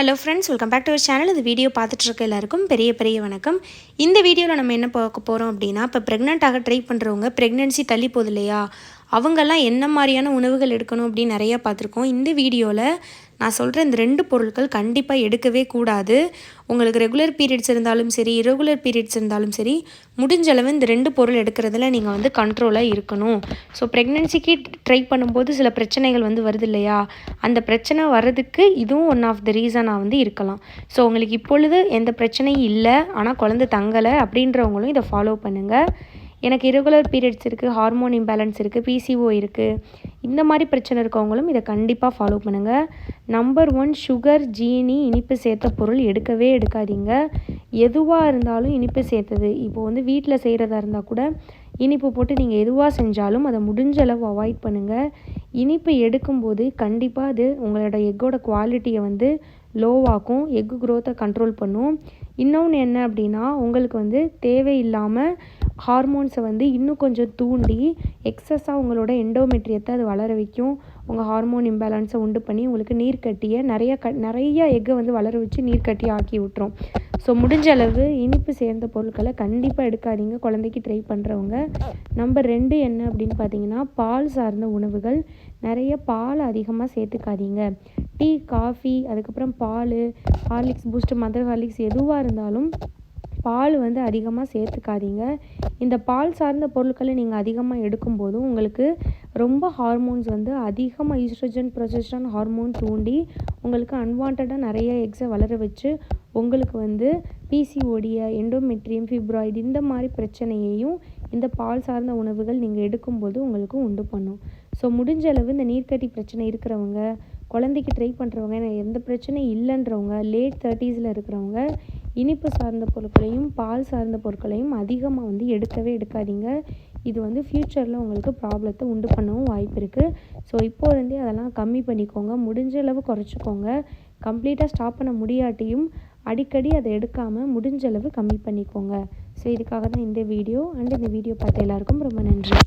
Hello friends welcome back to our channel இந்த video பார்த்துட்ருக்க எல்லாருக்கும் பெரிய பெரிய வணக்கம். இந்த வீடியோவில் நம்ம என்ன பார்க்க போகிறோம் அப்படின்னா இப்போ ப்ரெக்னென்ட் ட்ரை பண்ணுறவங்க ப்ரெக்னென்சி தள்ளி போகுது இல்லையா? அவங்கெல்லாம் என்ன மாதிரியான உணவுகள் எடுக்கணும் அப்படின்னு நிறையா பார்த்துருக்கோம். இந்த வீடியோவில் நான் சொல்கிற இந்த ரெண்டு பொருட்கள் கண்டிப்பாக எடுக்கவே கூடாது. உங்களுக்கு ரெகுலர் பீரியட்ஸ் இருந்தாலும் சரி இரகுலர் பீரியட்ஸ் இருந்தாலும் சரி முடிஞ்ச அளவு இந்த ரெண்டு பொருள் எடுக்கிறதுல நீங்கள் வந்து கண்ட்ரோலாக இருக்கணும். ஸோ ப்ரெக்னென்சிக்கு ட்ரை பண்ணும்போது சில பிரச்சனைகள் வந்து வருது இல்லையா? அந்த பிரச்சனை வர்றதுக்கு இதுவும் ஒன் ஆஃப் த ரீசனாக வந்து இருக்கலாம். ஸோ உங்களுக்கு இப்பொழுது எந்த பிரச்சனையும் இல்லை ஆனால் குழந்தை தங்கலை அப்படின்றவங்களும் இதை ஃபாலோ பண்ணுங்கள் எனக்கு இரகுலர் பீரியட்ஸ் இருக்குது ஹார்மோன் இம்பேலன்ஸ் இருக்குது பிசிஓ இருக்குது இந்த மாதிரி பிரச்சனை இருக்கவங்களும் இதை கண்டிப்பாக ஃபாலோ பண்ணுங்கள் நம்பர் ஒன் சுகர் ஜீனி இனிப்பு சேர்த்த பொருள் எடுக்கவே எடுக்காதீங்க. எதுவாக இருந்தாலும் இனிப்பு சேர்த்தது. இப்போ வந்து வீட்டில் செய்கிறதா இருந்தால் கூட இனிப்பு போட்டு நீங்கள் எதுவாக செஞ்சாலும் அதை முடிஞ்ச அளவு அவாய்ட் பண்ணுங்கள் இனிப்பு எடுக்கும்போது கண்டிப்பாக அது உங்களோட எக்கோட குவாலிட்டியை வந்து லோவாக்கும் எக்கு க்ரோத்தை கண்ட்ரோல் பண்ணும். இன்னொன்று என்ன அப்படின்னா உங்களுக்கு வந்து தேவையில்லாமல் ஹார்மோன்ஸை வந்து இன்னும் கொஞ்சம் தூண்டி எக்ஸஸாக உங்களோட எண்டோமெட்ரியத்தை அது வளர வைக்கும். உங்கள் ஹார்மோன் இம்பேலன்ஸை உண்டு பண்ணி உங்களுக்கு நீர் கட்டியை நிறைய க நிறைய எக்கை வந்து வளர வச்சு நீர் கட்டி ஆக்கி விட்டுரும். ஸோ முடிஞ்ச அளவு இனிப்பு சேர்ந்த பொருட்களை கண்டிப்பாக எடுக்காதீங்க. குழந்தைக்கு ட்ரை பண்ணுறவங்க நம்பர் ரெண்டு என்ன அப்படின்னு பார்த்தீங்கன்னா பால் சார்ந்த உணவுகள். நிறைய பால் அதிகமாக சேர்த்துக்காதீங்க. டீ காஃபி அதுக்கப்புறம் பால் ஹார்லிக்ஸ் பூஸ்ட் மதர் ஹார்லிக்ஸ் எதுவாக இருந்தாலும் பால் வந்து அதிகமாக சேர்த்துக்காதீங்க. இந்த பால் சார்ந்த பொருட்களை நீங்கள் அதிகமாக எடுக்கும்போதும் உங்களுக்கு ரொம்ப ஹார்மோன்ஸ் வந்து அதிகமாக ஈஸ்ட்ரஜன் ப்ரொஜெஸ்ட்ரான் ஹார்மோன் தூண்டி உங்களுக்கு அன்வான்டாக நிறைய எக்ஸை வளர வச்சு உங்களுக்கு வந்து பிசிஓடிய எண்டோமெட்ரியம் ஃபிப்ராய்டு இந்த மாதிரி பிரச்சனையையும் இந்த பால் சார்ந்த உணவுகள் நீங்கள் எடுக்கும்போது உங்களுக்கு உண்டு பண்ணும். ஸோ முடிஞ்ச அளவு இந்த நீர்க்கட்டி பிரச்சனை இருக்கிறவங்க குழந்தைக்கு ட்ரை பண்ணுறவங்க எந்த பிரச்சனையும் இல்லைன்றவங்க லேட் தேர்ட்டிஸில் இருக்கிறவங்க இனிப்பு சார்ந்த பொருட்களையும் பால் சார்ந்த பொருட்களையும் அதிகமாக வந்து எடுக்கவே எடுக்காதீங்க. இது வந்து ஃப்யூச்சரில் உங்களுக்கு ப்ராப்ளத்தை உண்டு பண்ணவும் வாய்ப்பு இருக்குது ஸோ இப்போ இருந்தே அதெல்லாம் கம்மி பண்ணிக்கோங்க. முடிஞ்ச அளவு குறைச்சிக்கோங்க. கம்ப்ளீட்டாக ஸ்டாப் பண்ண முடியாட்டியும் அடிக்கடி அதை எடுக்காமல் முடிஞ்ச அளவு கம்மி பண்ணிக்கோங்க. ஸோ இதுக்காக தான் இந்த வீடியோ அண்ட் இந்த வீடியோ பார்த்த எல்லாருக்கும் ரொம்ப நன்றி.